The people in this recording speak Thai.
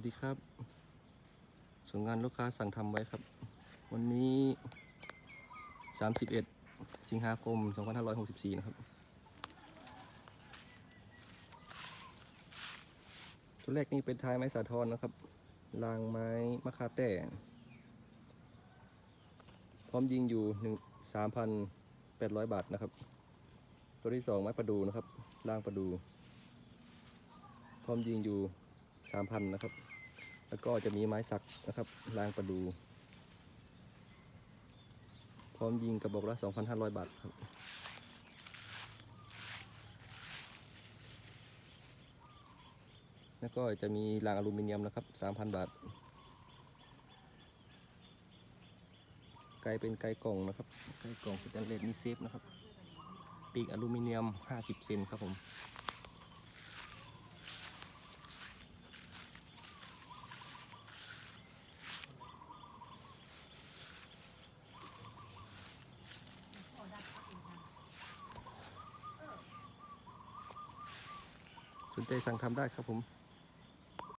วัสดีครับส่งงานลูกค้าสั่งทำไว้ครับ วันนี้ 31 สิงหาคม 2564 นะครับ ตัวแรกนี่เป็นท้ายไม้สาทรนะครับ รางไม้มะคาแต้พร้อมยิงอยู่หนึ่งสามพันแปดร้อยบาทนะครับ ตัวที่สองไม้ประดูนะครับ รางประดู พร้อมยิงอยู่ สามพันนะครับ แล้วก็จะมีไม้สักนะครับรางประดู พร้อมยิงกระบอกละ 2,500 บาทครับแล้วก็จะมีรางอลูมิเนียมนะครับ 3,000 บาท ไกลเป็นไกลกล่องนะครับ ไกลกล่องสแตนเลสมีเซฟนะครับ ปีกอลูมิเนียม 50 เซนครับผม สนใจสั่งทำได้ครับผม